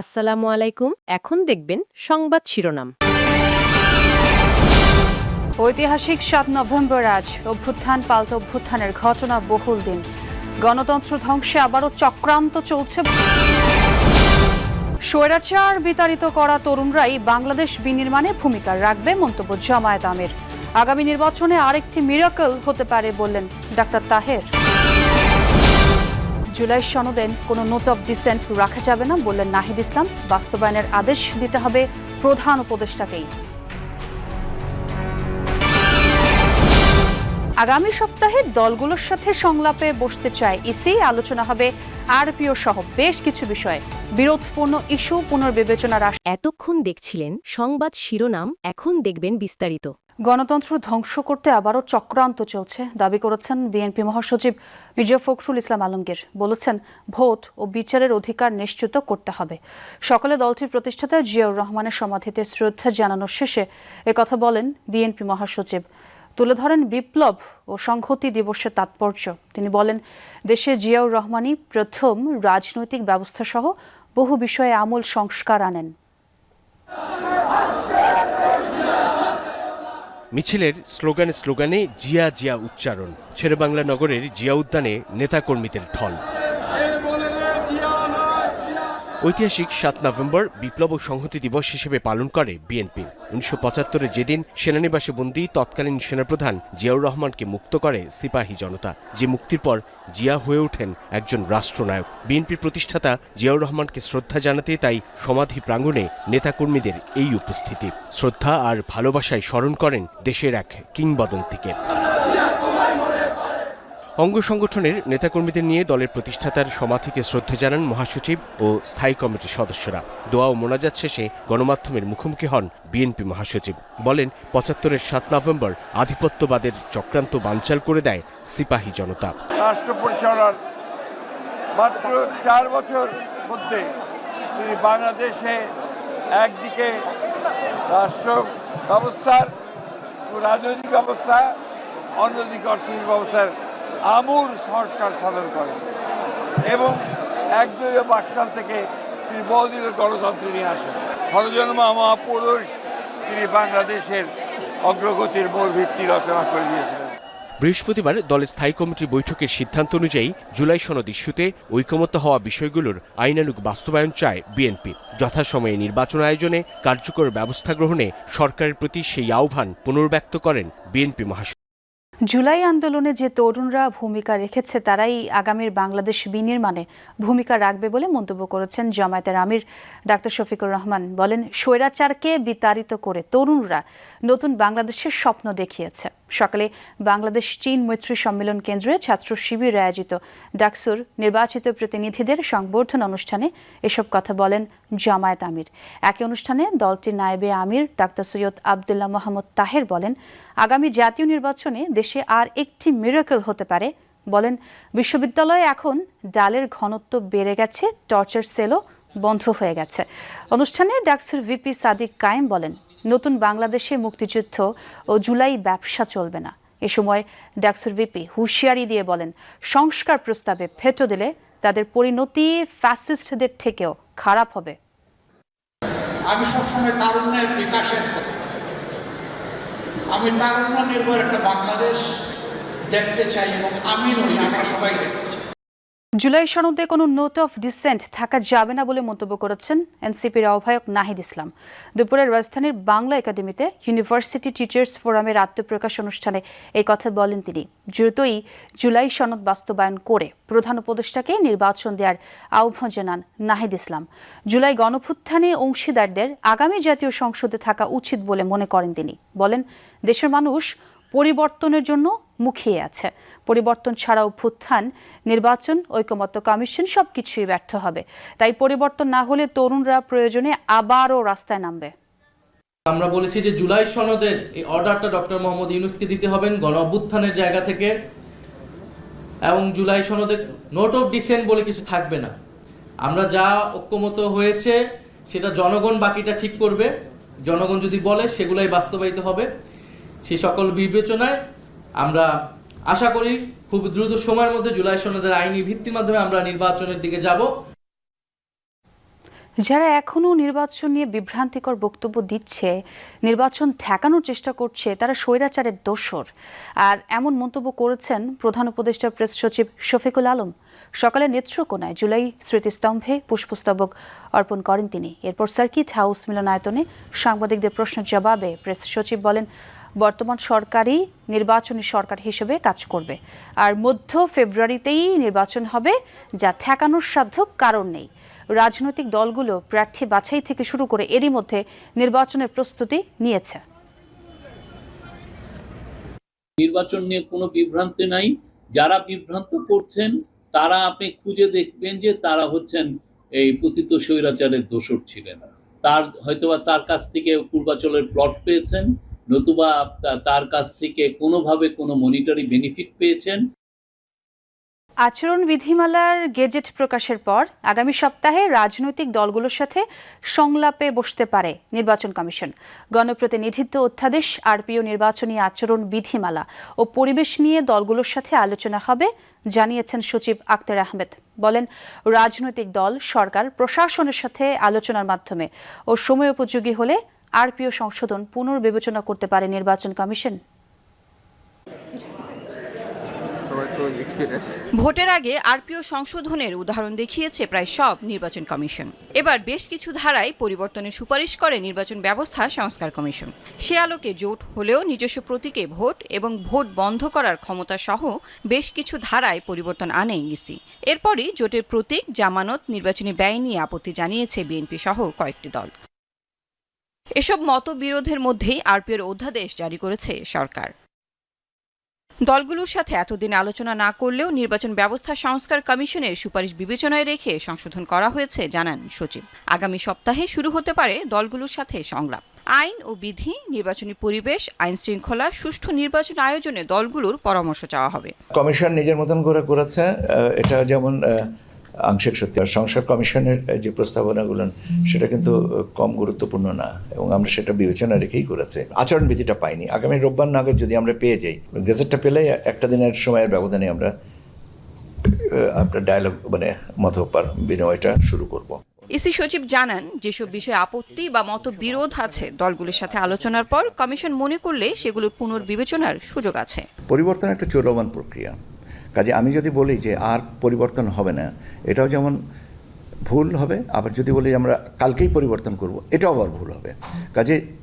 আসসালামু আলাইকুম। এখন দেখবেন সংবাদ শিরোনাম। ঐতিহাসিক সাত নভেম্বর আজ, অভ্যুত্থান পাল্টা অভ্যুত্থানের ঘটনা বহুল দিন। গণতন্ত্র ধ্বংসে আবারও চক্রান্ত চলছে। স্বৈরাচার বিতাড়িত করা তরুণরাই বাংলাদেশ বিনির্মাণে ভূমিকা রাখবে মন্তব্য জামায়াত আমির। আগামী নির্বাচনে আরেকটি মিরাকল হতে পারে বললেন ডাক্তার তাহের। জুলাই সনদে কোনো নোট অফ ডিসেন্ট রাখা যাবে না বললেন নাহিদ ইসলাম। বাস্তবায়নের আদেশ দিতে হবে প্রধান উপদেষ্টাকেই। আগামী সপ্তাহে দলগুলোর সাথে সংলাপে বসতে চায় ইসি। আলোচনা হবে আরপিও সহ বেশ কিছু বিষয়ে। বিরোধপূর্ণ ইস্যু পুনর্বিবেচনার এতক্ষণ দেখছিলেন সংবাদ শিরোনাম, এখন দেখবেন বিস্তারিত। গণতন্ত্র ধ্বংস করতে আবারও চক্রান্ত চলছে। দাবি করেছেন বিএনপি মহাসচিব মির্জা ফখরুল ইসলাম আলমগীর। বলেছেন, ভোট ও বিচারের অধিকার নিশ্চিত করতে হবে। সকালে দলটির প্রতিষ্ঠাতা জিয়াউর রহমানের সমাধিতে শ্রদ্ধা জানানোর শেষে একথা বলেন বিএনপি মহাসচিব। তুলে ধরেন বিপ্লব ও সংহতি দিবসের তাৎপর্য। তিনি বলেন, দেশে জিয়াউর রহমানই প্রথম রাজনৈতিক ব্যবস্থা সহ বহু বিষয়ে আমূল সংস্কার আনেন। মিছিলের স্লোগানে স্লোগানে জিয়া জিয়া উচ্চারণ। শেরেবাংলা নগরের জিয়া উদ্যানে নেতাকর্মীদের ঢল। ঐতিহাসিক সাত নভেম্বর বিপ্লব ও সংহতি দিবস হিসেবে পালন করে বিএনপি। উনিশশো পঁচাত্তরে যেদিন সেনানিবাসে বন্দী তৎকালীন সেনাপ্রধান জিয়াউর রহমানকে মুক্ত করে সিপাহী জনতা, যে মুক্তির পর জিয়া হয়ে ওঠেন একজন রাষ্ট্রনায়ক। বিএনপির প্রতিষ্ঠাতা জিয়াউর রহমানকে শ্রদ্ধা জানাতে তাই সমাধি প্রাঙ্গণে নেতাকর্মীদের এই উপস্থিতি। শ্রদ্ধা আর ভালোবাসায় স্মরণ করেন দেশের এক কিংবদন্তিকে। অঙ্গ সংগঠনের নেতাকর্মীদের নিয়ে দলের প্রতিষ্ঠাতার সমাধিতে শ্রদ্ধা জানান মহাসচিব ও স্থায়ী কমিটির সদস্যরা। দোয়া ও মোনাজাত শেষে গণমাধ্যমের মুখোমুখি হন বিএনপি মহাসচিব। বলেন, পঁচাত্তরের সাত নভেম্বর আধিপত্যবাদের চক্রান্ত বানচাল করে দেয় সিপাহী জনতা। রাষ্ট্র পরিচালনার মাত্র চার বছর মধ্যে তিনি বাংলাদেশে একদিকে রাষ্ট্র ব্যবস্থার রাজনৈতিক ব্যবস্থা অন্যদিকে অর্থনৈতিক ব্যবস্থার আমূল সংস্কার সাধন করেন। এবং এক একদলীয় বাকশাল থেকে তিনি বহুদিনের গণতন্ত্র নিয়ে আসেন। ষড়জন্মা মহাপুরুষ তিনি বাংলাদেশের অগ্রগতির মূল ভিত্তি রচনা করে দিয়েছিলেন। বৃহস্পতিবার দলের স্থায়ী কমিটির বৈঠকের সিদ্ধান্ত অনুযায়ী জুলাই সনদ ইস্যুতে ঐকমত্য হওয়া বিষয়গুলোর আইনানুগ বাস্তবায়ন চায় বিএনপি। যথাসময়ে নির্বাচন আয়োজনে কার্যকর ব্যবস্থা গ্রহণে সরকারের প্রতি সেই আহ্বান পুনর্ব্যক্ত করেন বিএনপি মহাসচিব জুলাই আন্দোলনে যে তরুণরা ভূমিকা রেখেছে, তারাই আগামীর বাংলাদেশ বিনির্মাণে ভূমিকা রাখবে বলে মন্তব্য করেছেন জামায়াতের আমির ডাক্তার শফিকুর রহমান। বলেন, স্বৈরাচারকে বিতাড়িত করে তরুণরা নতুন বাংলাদেশের স্বপ্ন দেখিয়েছে। সকালে বাংলাদেশ চীন মৈত্রী সম্মেলন কেন্দ্রে ছাত্র শিবির আয়োজিত ডাকসুর নির্বাচিত প্রতিনিধিদের সংবর্ধনা অনুষ্ঠানে এসব কথা বলেন জামায়াত আমির। একই অনুষ্ঠানে দলটির নায়েবে আমির ডাক্তার সৈয়দ আবদুল্লাহ মোহাম্মদ তাহের বলেন আগামী জাতীয় নির্বাচনে দেশে আর একটি মিরাকল হতে পারে, বলেন বিশ্ববিদ্যালয়ে এখন ডালের ঘনত্ব বেড়ে গেছে টর্চার সেলও বন্ধ হয়ে গেছে। অনুষ্ঠানে ডাকসুর ভিপি সাদিক কায়েম বলেন, নতুন বাংলাদেশে মুক্তিযুদ্ধ ও জুলাই ব্যবসা চলবে না। এ সময় ডাকসুর ভিপি হুঁশিয়ারি দিয়ে বলেন, সংস্কার প্রস্তাবে ফেটো দিলে তাদের পরিণতি ফ্যাসিস্টদের থেকেও খারাপ হবে। আমি সবসময় তারুণ্যের বিকাশের পথে। আমি তারুণ্য নির্ভর একটা বাংলাদেশ দেখতে চাই এবং আমি নই আমরা সবাই দেখতে চাই। জুলাই সনদে কোনো নোট অফ ডিসেন্ট থাকা যাবে না বলে মন্তব্য করেছেন এনসিপির আহ্বায়ক নাহিদ ইসলাম। দুপুরে রাজধানীর বাংলা একাডেমিতে ইউনিভার্সিটি টিচার্স ফোরামের আত্মপ্রকাশ অনুষ্ঠানে এই কথা বলেন তিনি। দ্রুতই জুলাই সনদ বাস্তবায়ন করে প্রধান উপদেষ্টাকে নির্বাচন দেওয়ার আহ্বান জানান নাহিদ ইসলাম। জুলাই গণভুত্থানে অংশীদারদের আগামী জাতীয় সংসদে থাকা উচিত বলে মনে করেন তিনি। বলেন, দেশের মানুষ পরিবর্তনের জন্য মুখিয়ে আছে। পরিবর্তন ছাড়া অভ্যুত্থান নির্বাচন, ঐকমত্য কমিশন সব কিছুই ব্যর্থ হবে। তাই পরিবর্তন না হলে তরুণরা প্রয়োজনে আবারও রাস্তায় নামবে। আমরা বলেছি যে জুলাই সনদের এই অর্ডারটা ডক্টর মোহাম্মদ ইউনুসকে দিতে হবেন গণ অভ্যুত্থানের জায়গা থেকে। এবং জুলাই সনদে নোট অফ ডিসেন্ট বলে কিছু থাকবে না। আমরা যা ঐক্যমত হয়েছে, সেটা জনগণ বাকিটা ঠিক করবে। জনগণ যদি বলে, সেগুলাই বাস্তবায়িত হবে। সেই সকল বিবেচনায় আমরা আশা করি খুব দ্রুত সময়ের মধ্যে জুলাই সনদের আইনি ভিত্তির মাধ্যমে আমরা নির্বাচনের দিকে যাব। যারা এখনও নির্বাচন নিয়ে বিভ্রান্তিকর বক্তব্য দিচ্ছে, নির্বাচন ঠেকানোর চেষ্টা করছে, তারা স্বৈরাচারের দোসর আর এমন মন্তব্য করেছেন প্রধান উপদেষ্টা প্রেস সচিব শফিকুল আলম। সকালে নেত্রকোনায় জুলাই স্মৃতিস্তম্ভে পুষ্পস্তবক অর্পণ করেন তিনি। এরপর সার্কিট হাউস মিলনায়তনে সাংবাদিকদের প্রশ্নের জবাবে প্রেস সচিব বলেন বর্তমান সরকারই নির্বাচনী সরকার হিসেবে কাজ করবে। আর মধ্য ফেব্রুয়ারিতেই নির্বাচন হবে, যা ঠেকানোর সাধ্য কারণ নেই। রাজনৈতিক দলগুলো প্রার্থী বাছাই থেকে শুরু করে এরই মধ্যে নির্বাচনের প্রস্তুতি নিয়েছে। নির্বাচন নিয়ে কোনো বিভ্রান্তি নাই। যারা বিভ্রান্ত করছেন, তারা আপনি খুঁজে দেখবেন যে তারা হচ্ছেন এই পতিত স্বৈরাচারের দোষর ছিলেন। তার হয়তোবা তার কাছ থেকে পূর্বাচলের প্লট পেয়েছেন নতুবা তার কাছ থেকে কোনোভাবে কোনো মনিটারি বেনিফিট পেয়েছেন? আচরণ বিধিমালার গেজেট প্রকাশের পর আগামী সপ্তাহে রাজনৈতিক দলগুলোর সাথে সংলাপে বসতে পারে নির্বাচন কমিশন। গণপ্রতিনিধিত্ব অধ্যাদেশ, আরপিও নির্বাচনী আচরণ বিধিমালা ও পরিবেশ নিয়ে দলগুলোর সাথে আলোচনা হবে, জানিয়েছেন সচিব আক্তার আহমেদ। বলেন, রাজনৈতিক দল, সরকার, প্রশাসনের সাথে আলোচনার মাধ্যমে ও সময় উপযোগী হলে আরপিও সংশোধন পুনর্বিবেচনা করতে পারে নির্বাচন কমিশন। ভোটের আগে আরপিও সংশোধনের উদাহরণ দেখিয়েছে প্রায় সব নির্বাচন কমিশন। এবার বেশ কিছু ধারায় পরিবর্তনের সুপারিশ করে নির্বাচন ব্যবস্থা সংস্কার কমিশন। সে আলোকে জোট হলেও নিজস্ব প্রতীকে ভোট এবং ভোট বন্ধ করার ক্ষমতা সহ বেশ কিছু ধারায় পরিবর্তন আনে ইসি এরপরই জোটের প্রতীক, জামানত, নির্বাচনী ব্যয় নিয়ে আপত্তি জানিয়েছে বিএনপি সহ কয়েকটি দল। এসব মতবিরোধের মধ্যেই আরপিওর অধ্যাদেশ জারি করেছে সরকার। দলগুলোর সাথে এতদিন আলোচনা না করলেও নির্বাচন ব্যবস্থা সংস্কার কমিশনের সুপারিশ বিবেচনায় রেখে সংশোধন করা হয়েছে, জানান সচিব। আগামী সপ্তাহে শুরু হতে পারে দলগুলোর সাথে সংলাপ। আইন ও বিধি, নির্বাচনী পরিবেশ আইন শৃঙ্খলা সুষ্ঠু নির্বাচন আয়োজনে দলগুলোর পরামর্শ চাওয়া হবে। কমিশন নিজের মতন করে করেছে এটা যেমন আংশিক সত্যি। আর সংসার কমিশনের যে প্রস্তাবনাগুলো সেটা কিন্তু কম গুরুত্বপূর্ণ না। এবং আমরা সেটা বিবেচনা রেখেই করেছে। আচরণবিধিটা পাইনি। আগামী রোববার নাগাদ যদি আমরা পেয়ে যাই গেজেটটা পেলে একটা দিনের সময়ের ব্যবধানে আমরা আপনার ডায়ালগ মানে মত বিনিময়টা শুরু করব। ইসি সচিব জানান যেসব বিষয়ে আপত্তি বা মতবিরোধ আছে দলগুলোর সাথে আলোচনার পর কমিশন মনে করলে সেগুলোর পুনর্বিবেচনার সুযোগ আছে। পরিবর্তন একটা চলমান প্রক্রিয়া। কাজে আমি যদি বলি যে আর পরিবর্তন হবে না, এটাও যেমন ভুল হবে, আবার যদি বলি আমরা কালকেই পরিবর্তন করব, এটাও আবার ভুল হবে। কাজে